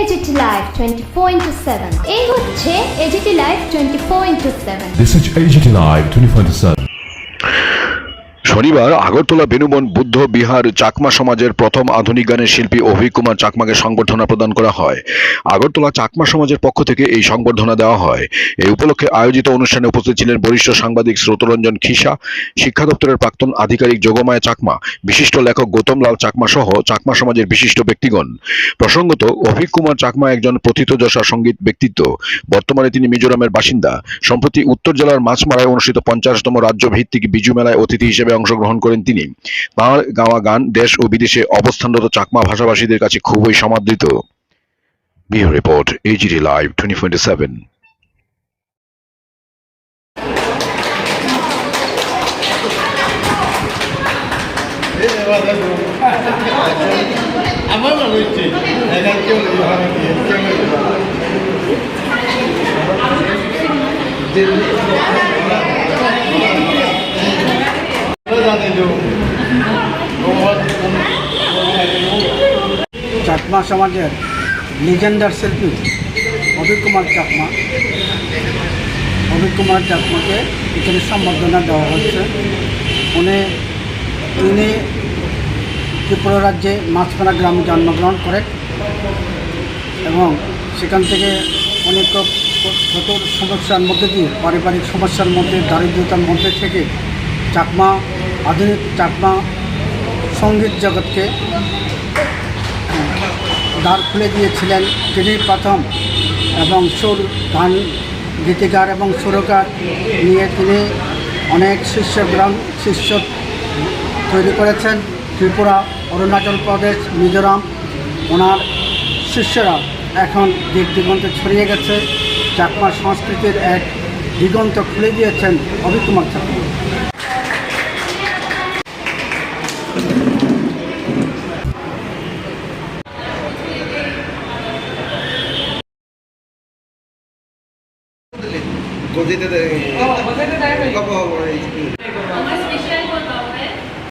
AGT live 24 into 7 এই হচ্ছে AGT live 24 into 7 this is AGT live 24 into 7 শনিবার আগরতলা বেনুবন বুদ্ধ বিহার চাকমা সমাজের প্রথম আধুনিক গানের শিল্পী অভিক কুমার চাকমাকে সংবর্ধনা প্রদান করা হয়। আগরতলা চাকমা সমাজের পক্ষ থেকে এই সংবর্ধনা দেওয়া হয়। এই উপলক্ষে আয়োজিত অনুষ্ঠানে উপস্থিত ছিলেন বরিষ্ঠ সাংবাদিক শ্রোতরঞ্জন খিসা, শিক্ষা দপ্তরের প্রাক্তন আধিকারিক যোগমায়া চাকমা, বিশিষ্ট লেখক গৌতম লাল চাকমা সহ চাকমা সমাজের বিশিষ্ট ব্যক্তিগণ। প্রসঙ্গত, অভিক কুমার চাকমা একজন প্রথিতযশা সংগীত ব্যক্তিত্ব। বর্তমানে তিনি মিজোরামের বাসিন্দা। সম্প্রতি উত্তর জেলার মাছমারায় অনুষ্ঠিত পঞ্চাশতম রাজ্য ভিত্তিক বিজু মেলায় অতিথি হিসেবে অংশগ্রহণ করেন তিনি। তাঁর গাওয়া গান দেশ ও বিদেশে অবস্থানরত চাকমা ভাষাভাষীদের কাছে খুবই সমাদৃত। Report HD live twenty twenty seven আমার মনে হচ্ছে নেই ভালো দিয়ে কেউ নেই চাকমা সমাজের লিজেন্ডার শিল্পী অভিক কুমার চাকমা। অভিক কুমার চাকমাকে এখানে সম্বর্ধনা দেওয়া হচ্ছে। উনি, তিনি ত্রিপুরা রাজ্যে মাছখানা গ্রামে জন্মগ্রহণ করেন এবং সেখান থেকে অনেক ছোট সমস্যার মধ্যে দিয়ে, পারিবারিক সমস্যার মধ্যে, দারিদ্রতার মধ্যে থেকে চাকমা, আধুনিক চাকমা সংগীত জগৎকে দ্বার খুলে দিয়েছিলেন। তিনি প্রথম এবং সুর, গান, গীতিকার এবং সুরকার নিয়ে তিনি অনেক শিষ্য গ্রাম শিষ্য তৈরি করেছেন। ত্রিপুরা, অরুণাচল প্রদেশ, মিজোরাম, ওনার শিষ্যরা এখন দিক দিগন্তে ছড়িয়ে গেছে। চাকমা সংস্কৃতির এক দিগন্ত খুলে দিয়েছেন অভিকুমার চাকমা বুঝিতে কব